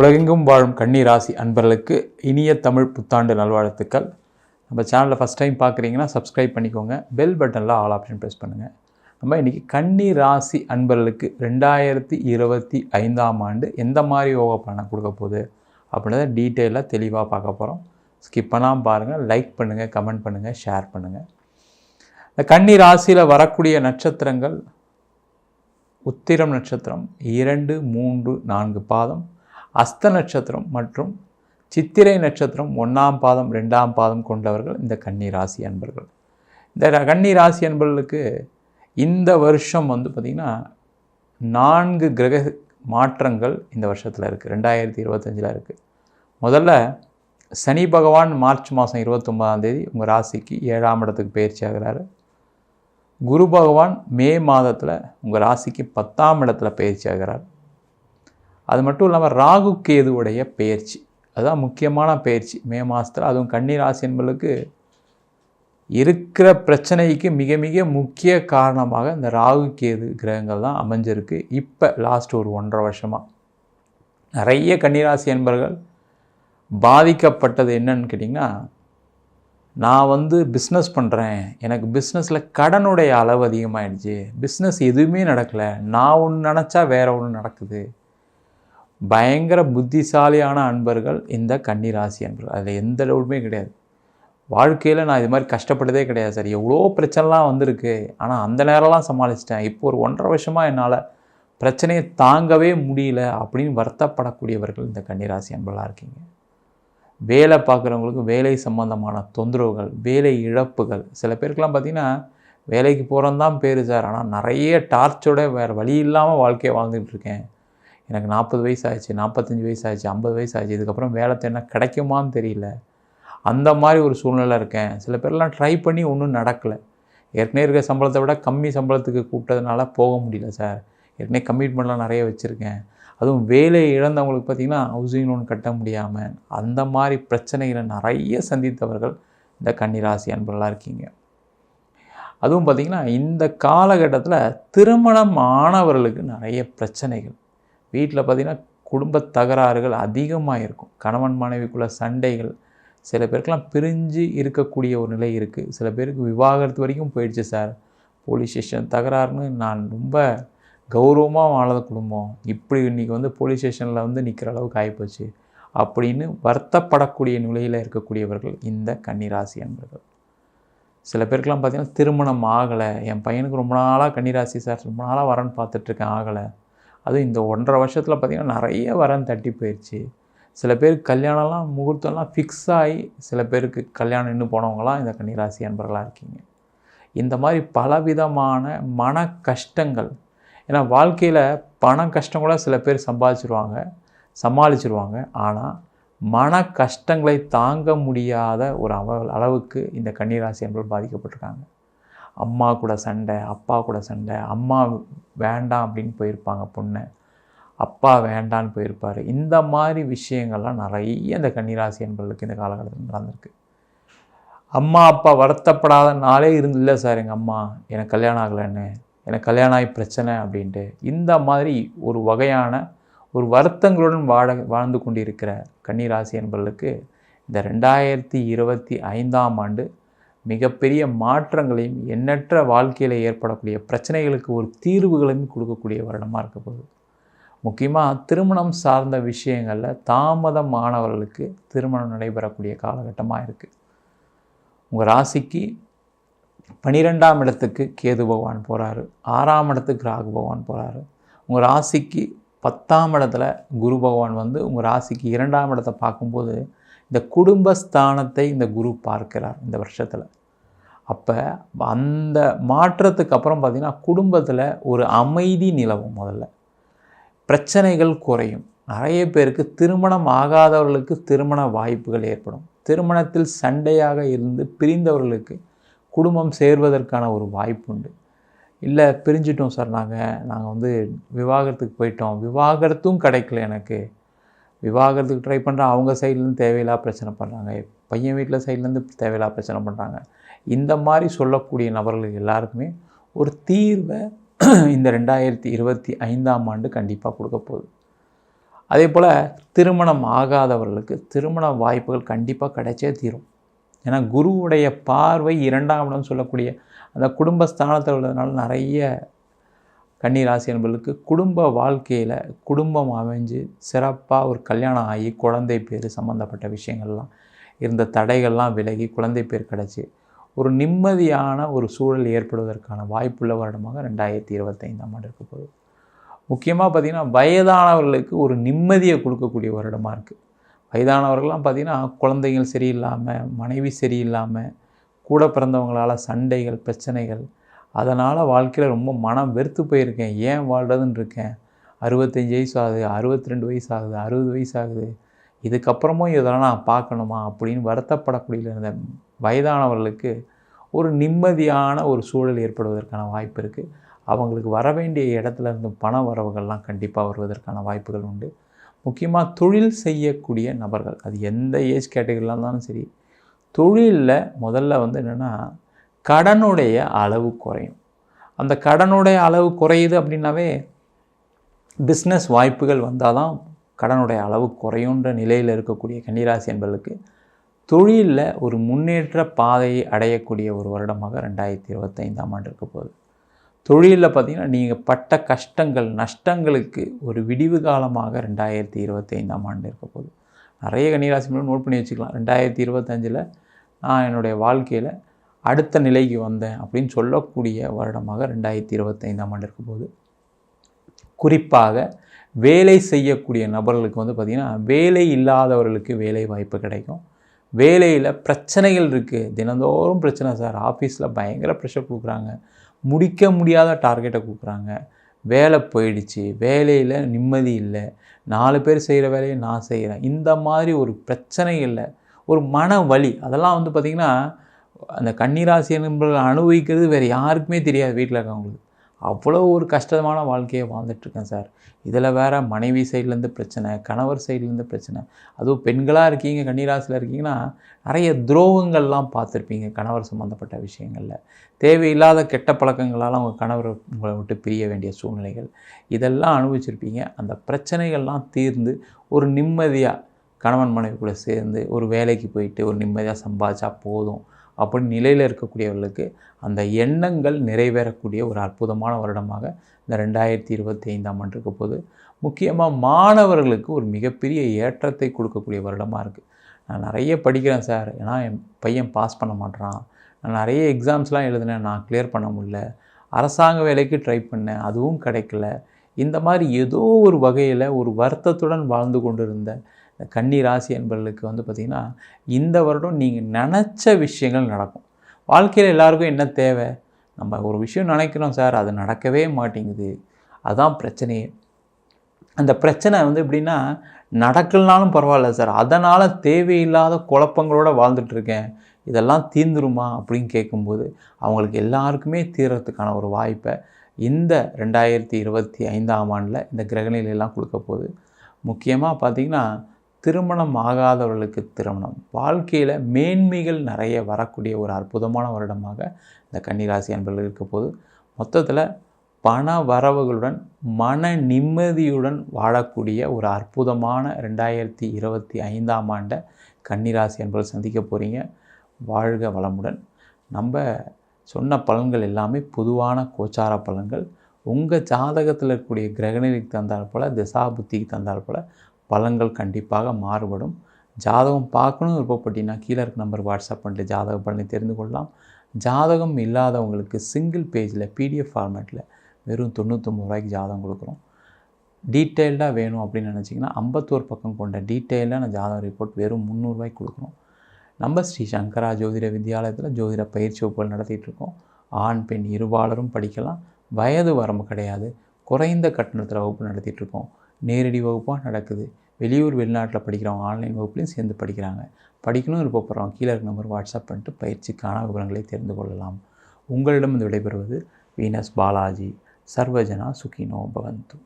உலகெங்கும் வாழும் கன்னி ராசி அன்பர்களுக்கு இனிய தமிழ் புத்தாண்டு நல்வாழ்த்துக்கள். நம்ம சேனலில் ஃபஸ்ட் டைம் பார்க்குறீங்கன்னா சப்ஸ்கிரைப் பண்ணிக்கோங்க. பெல் பட்டனில் ஆல் ஆப்ஷன் ப்ரெஸ் பண்ணுங்கள் நம்ம இன்றைக்கி கன்னி ராசி அன்பர்களுக்கு ரெண்டாயிரத்தி இருபத்தி ஐந்தாம் ஆண்டு எந்த மாதிரி யோகா பலனை கொடுக்க போகுது அப்படின்றத டீட்டெயிலாக தெளிவாக பார்க்க போகிறோம் ஸ்கிப் பண்ணாமல் பாருங்கள் லைக் பண்ணுங்கள் கமெண்ட் பண்ணுங்கள் ஷேர் பண்ணுங்கள் இந்த கன்னி ராசியில் வரக்கூடிய நட்சத்திரங்கள் உத்திரம் நட்சத்திரம் இரண்டு மூன்று நான்கு பாதம். அஸ்த நட்சத்திரம் மற்றும் சித்திரை நட்சத்திரம் ஒன்றாம் பாதம் ரெண்டாம் பாதம் கொண்டவர்கள் இந்த கன்னி ராசி அன்பர்கள். இந்த கன்னி ராசி அன்பர்களுக்கு இந்த வருஷம் வந்து பார்த்திங்கன்னா நான்கு கிரக மாற்றங்கள் இந்த வருஷத்தில் இருக்குது ரெண்டாயிரத்தி இருபத்தஞ்சில் இருக்குது முதல்ல சனி பகவான் மார்ச் மாதம் இருபத்தொம்பதாம் தேதி உங்கள் ராசிக்கு ஏழாம் இடத்துக்கு பயிற்சி ஆகிறாரு. குரு பகவான் மே மாதத்தில் உங்கள் ராசிக்கு பத்தாம் இடத்துல பயிற்சி ஆகிறார். அது மட்டும் இல்லாமல் ராகு கேதுவுடைய பயிற்சி அதுதான் முக்கியமான பயிற்சி மே மாதத்தில் அதுவும் கன்னி ராசி என்பதுக்கு இருக்கிற பிரச்சனைக்கு மிக மிக முக்கிய காரணமாக இந்த ராகு கேது கிரகங்கள் தான் அமைஞ்சிருக்கு. இப்போ லாஸ்ட் ஒரு ஒன்றரை வருஷமாக நிறைய கன்னிராசி என்பர்கள் பாதிக்கப்பட்டது என்னன்னு கேட்டிங்கன்னா நான் வந்து பிஸ்னஸ் பண்ணுறேன் எனக்கு பிஸ்னஸில் கடனுடைய அளவு அதிகமாகிடுச்சு பிஸ்னஸ் எதுவுமே நடக்கலை. நான் ஒன்று நினச்சா வேறு ஒன்று நடக்குது. பயங்கர புத்திசாலியான அன்பர்கள் இந்த கன்னிராசி அன்பர்கள். அதில் எந்த டவுட்டுமே கிடையாது. வாழ்க்கையில் நான் இது மாதிரி கஷ்டப்பட்டதே கிடையாது சார். எவ்வளோ பிரச்சனைலாம் வந்திருக்கு. ஆனால் அந்த நேரம்லாம் சமாளிச்சிட்டேன். இப்போ ஒரு ஒன்றரை வருஷமாக என்னால் பிரச்சனையை தாங்கவே முடியல அப்படின்னு வருத்தப்படக்கூடியவர்கள் இந்த கன்னிராசி அன்பர்களாக இருக்கீங்க. வேலை பார்க்குறவங்களுக்கு வேலை சம்பந்தமான தொந்தரவுகள் வேலை இழப்புகள். சில பேருக்கெல்லாம் பார்த்தீங்கன்னா வேலைக்கு போகிறோம் தான் பேர் சார். ஆனால் நிறைய டார்ச்சோட வேறு வழி இல்லாமல் வாழ்க்கையை வாழ்ந்துகிட்டு இருக்கேன். எனக்கு நாற்பது வயசு ஆச்சு நாற்பத்தஞ்சு வயசு ஆச்சு ஐம்பது வயசு ஆச்சு இதுக்கப்புறம் வேலை என்ன கிடைக்குமான்னு தெரியல. அந்த மாதிரி ஒரு சூழ்நிலை இருக்கேன். சில பேர்லாம் ட்ரை பண்ணி ஒன்றும் நடக்கலை. ஏற்கனவே இருக்கிற சம்பளத்தை விட கம்மி சம்பளத்துக்கு கூப்பிட்டதுனால போக முடியல சார். ஏற்கனவே கமிட்மெண்ட்லாம் நிறைய வச்சுருக்கேன். அதுவும் வேலை இழந்தவங்களுக்கு பார்த்திங்கன்னா ஹவுசிங் லோன் கட்ட முடியாமல் அந்த மாதிரி பிரச்சனைகளை நிறைய சந்தித்தவர்கள் இந்த கன்னிராசி அன்பர்களாக இருக்கீங்க. அதுவும் பார்த்திங்கன்னா இந்த காலகட்டத்தில் திருமணம் ஆனவர்களுக்கு நிறைய பிரச்சனைகள். வீட்டில் பார்த்திங்கன்னா குடும்ப தகராறுகள் அதிகமாக இருக்கும் கணவன் மனைவிக்குள்ள சண்டைகள். சில பேருக்கெல்லாம் பிரிஞ்சு இருக்கக்கூடிய ஒரு நிலை இருக்குது சில பேருக்கு விவாகரத்து வரைக்கும் போயிடுச்சு சார். போலீஸ் ஸ்டேஷன் தகராறுன்னு நான் ரொம்ப கௌரவமாக வாழ்ந்த குடும்பம். இப்படி இன்றைக்கி வந்து போலீஸ் ஸ்டேஷனில் வந்து நிற்கிற அளவுக்கு ஆகிப்போச்சு அப்படின்னு வருத்தப்படக்கூடிய நிலையில் இருக்கக்கூடியவர்கள் இந்த கன்னிராசி என்பர்கள் சில பேருக்கெல்லாம் பார்த்திங்கன்னா திருமணம் ஆகலை. என் பையனுக்கு ரொம்ப நாளாக கன்னிராசி சார். ரொம்ப நாளாக வரேன்னு பார்த்துட்ருக்கேன் ஆகலை. அதுவும் இந்த ஒன்றரை வருஷத்தில் பார்த்திங்கன்னா நிறைய வரன் தட்டி போயிடுச்சு சில பேர் கல்யாணம்லாம் முகூர்த்தம்லாம் ஃபிக்ஸ் ஆகி சில பேருக்கு கல்யாணம் நின்று போனவங்களாம் இந்த கன்னிராசி அன்பர்களாக இருக்கீங்க. இந்த மாதிரி பலவிதமான மன கஷ்டங்கள் ஏன்னா வாழ்க்கையில் பண கஷ்டம் கூட சில பேர் சம்பாதிச்சிருவாங்க சமாளிச்சிருவாங்க. ஆனால் மன கஷ்டங்களை தாங்க முடியாத ஒரு அவ அளவுக்கு இந்த கன்னிராசி என்பவர் பாதிக்கப்பட்டிருக்காங்க. அம்மா கூட சண்டை அப்பா கூட சண்டை அம்மா வேண்டாம் அப்படின்னு போயிருப்பாங்க பொண்ணு. அப்பா வேண்டான்னு போயிருப்பார். இந்த மாதிரி விஷயங்கள்லாம் நிறைய இந்த கன்னிராசி என்பர்களுக்கு இந்த காலகட்டத்தில் நடந்திருக்கு. அம்மா அப்பா வருத்தப்படாத நாளே இருந்து இல்லை சார் எங்கள் அம்மா. எனக்கு கல்யாணம் ஆகலைன்னு எனக்கு கல்யாணம் ஆகி பிரச்சனை அப்படின்ட்டு. இந்த மாதிரி ஒரு வகையான ஒரு வருத்தங்களுடன் வாழ வாழ்ந்து கொண்டிருக்கிற கன்னிராசி என்பர்களுக்கு இந்த ரெண்டாயிரத்தி இருபத்தி ஐந்தாம் ஆண்டு மிகப்பெரிய மாற்றங்களையும் எண்ணற்ற வாழ்க்கையில் ஏற்படக்கூடிய பிரச்சனைகளுக்கு ஒரு தீர்வுகளையும் கொடுக்கக்கூடிய வருடமாக இருக்க போகுது. முக்கியமாக திருமணம் சார்ந்த விஷயங்களில் தாமதமானவர்களுக்கு திருமணம் நடைபெறக்கூடிய காலகட்டமாக இருக்குது உங்கள் ராசிக்கு பனிரெண்டாம் இடத்துக்கு கேது பகவான் போகிறாரு ஆறாம் இடத்துக்கு ராகு பகவான் போகிறாரு உங்கள் ராசிக்கு பத்தாம் இடத்துல குரு பகவான் வந்து உங்கள் ராசிக்கு இரண்டாம் இடத்தை பார்க்கும்போது இந்த குடும்பஸ்தானத்தை இந்த குரு பார்க்கிறார் இந்த வருஷத்தில். அப்போ அந்த மாற்றத்துக்கு அப்புறம் பார்த்திங்கன்னா குடும்பத்தில் ஒரு அமைதி நிலவும் முதல்ல. பிரச்சனைகள் குறையும். நிறைய பேருக்கு திருமணம் ஆகாதவர்களுக்கு திருமண வாய்ப்புகள் ஏற்படும். திருமணத்தில் சண்டையாக இருந்து பிரிந்தவர்களுக்கு குடும்பம் சேர்வதற்கான ஒரு வாய்ப்பு உண்டு இல்லை பிரிஞ்சிட்டோம் சார் நாங்கள் நாங்கள் வந்து விவாகரத்துக்கு போயிட்டோம். விவாகரத்தும் கிடைக்கல எனக்கு. விவாகரத்துக்கு ட்ரை பண்ணுற அவங்க சைட்லேருந்து தேவையில்லா பிரச்சனை பண்ணுறாங்க பையன் வீட்டில் சைட்லேருந்து தேவையில்லா பிரச்சனை பண்ணுறாங்க இந்த மாதிரி சொல்லக்கூடிய நபர்கள் எல்லாருக்குமே ஒரு தீர்வை இந்த ரெண்டாயிரத்தி இருபத்தி ஐந்தாம் ஆண்டு கண்டிப்பாக கொடுக்க போகுது. அதே போல் திருமணம் ஆகாதவர்களுக்கு திருமண வாய்ப்புகள் கண்டிப்பாக கிடைச்சே தீரும். ஏன்னா குருவுடைய பார்வை இரண்டாம் இடம் சொல்லக்கூடிய அந்த குடும்ப ஸ்தானத்தில் உள்ளதுனால நிறைய கன்னிராசி என்பவர்களுக்கு குடும்ப வாழ்க்கையில் குடும்பம் அமைஞ்சு சிறப்பாக ஒரு கல்யாணம் ஆகி குழந்தை பேர் சம்மந்தப்பட்ட விஷயங்கள்லாம் இருந்த தடைகள்லாம் விலகி குழந்தை பேர் கிடச்சி ஒரு நிம்மதியான ஒரு சூழல் ஏற்படுவதற்கான வாய்ப்புள்ள வருடமாக ரெண்டாயிரத்தி இருபத்தைந்தாம் ஆண்டு இருக்க போகுது. முக்கியமாக பார்த்திங்கன்னா வயதானவர்களுக்கு ஒரு நிம்மதியை கொடுக்கக்கூடிய வருடமாக இருக்குது வயதானவர்கள்லாம் பார்த்திங்கன்னா குழந்தைகள் சரியில்லாமல் மனைவி சரியில்லாமல் கூட பிறந்தவங்களால் சண்டைகள் பிரச்சனைகள் அதனால் வாழ்க்கையில் ரொம்ப மனம் வெறுத்து போயிருக்கேன். ஏன் வாழ்கிறதுன்னு இருக்கேன். அறுபத்தஞ்சி வயசு ஆகுது அறுபத்தி ரெண்டு வயசு ஆகுது அறுபது வயசு ஆகுது. இதுக்கப்புறமும் இதெல்லாம் நான் பார்க்கணுமா அப்படின்னு வருத்தப்படக்கூடிய இருந்த வயதானவர்களுக்கு ஒரு நிம்மதியான ஒரு சூழல் ஏற்படுவதற்கான வாய்ப்பு இருக்குது அவங்களுக்கு வர வேண்டிய இடத்துல இருந்து பண வரவுகள்லாம் கண்டிப்பாக வருவதற்கான வாய்ப்புகள் உண்டு. முக்கியமாக தொழில் செய்யக்கூடிய நபர்கள் அது எந்த ஏஜ் கேட்டகரியில் இருந்தாலும் சரி. தொழிலில் முதல்ல வந்து என்னென்னா கடனுடைய அளவு குறையும். அந்த கடனுடைய அளவு குறையுது அப்படின்னாவே பிஸ்னஸ் வாய்ப்புகள் வந்தால் தான் கடனுடைய அளவு குறையுன்ற நிலையில் இருக்கக்கூடிய கன்னிராசி என்பதற்கு தொழிலில் ஒரு முன்னேற்ற பாதையை அடையக்கூடிய ஒரு வருடமாக ரெண்டாயிரத்தி இருபத்தைந்தாம் ஆண்டு இருக்க போகுது. தொழிலில் பார்த்திங்கன்னா நீங்கள் பட்ட கஷ்டங்கள் நஷ்டங்களுக்கு ஒரு விடிவு காலமாக ரெண்டாயிரத்தி இருபத்தைந்தாம் ஆண்டு இருக்க போகுது. நிறைய கன்னிராசி நோட் பண்ணி வச்சுக்கலாம். ரெண்டாயிரத்தி இருபத்தஞ்சில் நான் என்னுடைய வாழ்க்கையில் அடுத்த நிலைக்கு வந்தேன் அப்படின்னு சொல்லக்கூடிய வருடமாக ரெண்டாயிரத்தி இருபத்தைந்தாம் ஆண்டு இருக்கும்போது போது குறிப்பாக வேலை செய்யக்கூடிய நபர்களுக்கு வந்து பார்த்திங்கன்னா வேலை இல்லாதவர்களுக்கு வேலை வாய்ப்பு கிடைக்கும். வேலையில் பிரச்சனைகள் இருக்குது தினந்தோறும் பிரச்சனை சார். ஆஃபீஸில் பயங்கர ப்ரெஷர் கொடுக்குறாங்க. முடிக்க முடியாத டார்கெட்டை கொடுக்குறாங்க. வேலை போயிடுச்சு. வேலையில் நிம்மதி இல்லை. நாலு பேர் செய்கிற வேலையை நான் செய்கிறேன் இந்த மாதிரி ஒரு பிரச்சனை இல்லை. ஒரு மன வலி. அதெல்லாம் வந்து பார்த்திங்கன்னா அந்த கன்னிராசி என்பவர்கள் அனுபவிக்கிறது வேறு யாருக்குமே தெரியாது வீட்டில் இருக்கவங்களுக்கு. அவ்வளோ ஒரு கஷ்டமான வாழ்க்கையை வாழ்ந்துட்டுருக்கேன் சார். இதில் வேறு மனைவி சைட்லேருந்து பிரச்சனை கணவர் சைட்லேருந்து பிரச்சனை. அதுவும் பெண்களாக இருக்கீங்க கன்னிராசியில் இருக்கீங்கன்னா நிறைய துரோகங்கள்லாம் பார்த்துருப்பீங்க கணவர் சம்மந்தப்பட்ட விஷயங்களில். தேவையில்லாத கெட்ட பழக்கங்களால் அவங்க கணவர் உங்களை விட்டு பிரிய வேண்டிய சூழ்நிலைகள். இதெல்லாம் அனுபவிச்சிருப்பீங்க. அந்த பிரச்சனைகள்லாம் தீர்ந்து ஒரு நிம்மதியாக கணவன் மனைவி கூட சேர்ந்து ஒரு வேலைக்கு போயிட்டு ஒரு நிம்மதியாக சம்பாதிச்சா போதும். அப்படின்னு நிலையில் இருக்கக்கூடியவர்களுக்கு அந்த எண்ணங்கள் நிறைவேறக்கூடிய ஒரு அற்புதமான வருடமாக இந்த ரெண்டாயிரத்தி இருபத்தி ஐந்தாம் ஆண்டு இருக்க போது முக்கியமாக மாணவர்களுக்கு ஒரு மிகப்பெரிய ஏற்றத்தை கொடுக்கக்கூடிய வருடமாக இருக்குது நான் நிறைய படிக்கிறேன் சார். ஏன்னா என் பையன் பாஸ் பண்ண மாட்டேறான் நான் நிறைய எக்ஸாம்ஸ்லாம் எழுதினேன். நான் கிளியர் பண்ண முடியல. அரசாங்க வேலைக்கு ட்ரை பண்ணேன். அதுவும் கிடைக்கல. இந்த மாதிரி ஏதோ ஒரு வகையில் ஒரு வருத்தத்துடன் வாழ்ந்து கொண்டு கன்னி ராசி என்பவர்களுக்கு வந்து பார்த்திங்கன்னா இந்த வருடம் நீங்கள் நினச்ச விஷயங்கள் நடக்கும். வாழ்க்கையில் எல்லாருக்கும் என்ன தேவை? நம்ம ஒரு விஷயம் நினைக்கிறோம் சார் அது நடக்கவே மாட்டேங்குது. அதுதான் பிரச்சனையே அந்த பிரச்சனை வந்து எப்படின்னா நடக்கலனாலும் பரவாயில்ல சார். அதனால் தேவையில்லாத குழப்பங்களோடு வாழ்ந்துட்டுருக்கேன் இதெல்லாம் தீர்ந்துருமா? அப்படின்னு கேட்கும்போது அவங்களுக்கு எல்லாருக்குமே தீர்றதுக்கான ஒரு வாய்ப்பை இந்த ரெண்டாயிரத்தி இருபத்தி ஐந்தாம் ஆண்டில் இந்த கிரகநிலையெல்லாம் கொடுக்க போகுது. முக்கியமாக பார்த்திங்கன்னா திருமணம் ஆகாதவர்களுக்கு திருமணம். வாழ்க்கையில் மேன்மைகள் நிறைய வரக்கூடிய ஒரு அற்புதமான வருடமாக இந்த கன்னிராசி அன்பர்கள் இருக்க போது மொத்தத்தில் பண வரவுகளுடன் மன நிம்மதியுடன் வாழக்கூடிய ஒரு அற்புதமான ரெண்டாயிரத்தி இருபத்தி ஐந்தாம் ஆண்டை கன்னிராசி அன்பர்கள் சந்திக்க போகிறீங்க வாழ்க வளமுடன். நம்ம சொன்ன பலன்கள் எல்லாமே பொதுவான கோச்சார பலன்கள். உங்கள் ஜாதகத்தில் இருக்கக்கூடிய கிரகநிலைக்கு தந்தால் போல் திசா புத்திக்கு தந்தால் போல் பலன்கள் கண்டிப்பாக மாறுபடும். ஜாதகம் பார்க்கணும் விருப்பப்பட்டீங்கன்னா கீழே இருக்க நம்பர் வாட்ஸ்அப் பண்ணிட்டு ஜாதக பலனை தெரிந்து கொள்ளலாம். ஜாதகம் இல்லாதவங்களுக்கு சிங்கிள் பேஜில் பிடிஎஃப் ஃபார்மேட்டில் வெறும் தொண்ணூற்றொம்பது ரூபாய்க்கு ஜாதகம் கொடுக்குறோம். டீட்டெயில்டாக வேணும் அப்படின்னு நினச்சிங்கன்னா ஐம்பத்தோரு பக்கம் கொண்ட டீட்டெயிலான ஜாதகம் ரிப்போர்ட் வெறும் முந்நூறுரூவாய்க்கு கொடுக்குறோம். நம்ம ஸ்ரீ சங்கரா ஜோதிட வித்யாலயத்தில் ஜோதிட பயிற்சி வகுப்புகள் நடத்திட்டுருக்கோம் ஆண் பெண் இருபாலரும் படிக்கலாம். வயது வரம்பு கிடையாது. குறைந்த கட்டணத்தில் வகுப்பு நடத்திட்டுருக்கோம் நேரடி வகுப்பாக நடக்குது. வெளியூர் வெளிநாட்டில் படிக்கிறவங்க ஆன்லைன் வகுப்புலையும் சேர்ந்து படிக்கிறாங்க. படிக்கணும் விருப்பப்படுறவங்க கீழே இருக்க நம்பர் வாட்ஸ்அப் பண்ணிட்டு பயிற்சிக்கான விவரங்களை தெரிந்து கொள்ளலாம். உங்களிடம் விடைபெறுவது வீனஸ் பாலாஜி. சர்வஜனா சுகினோ பவந்து.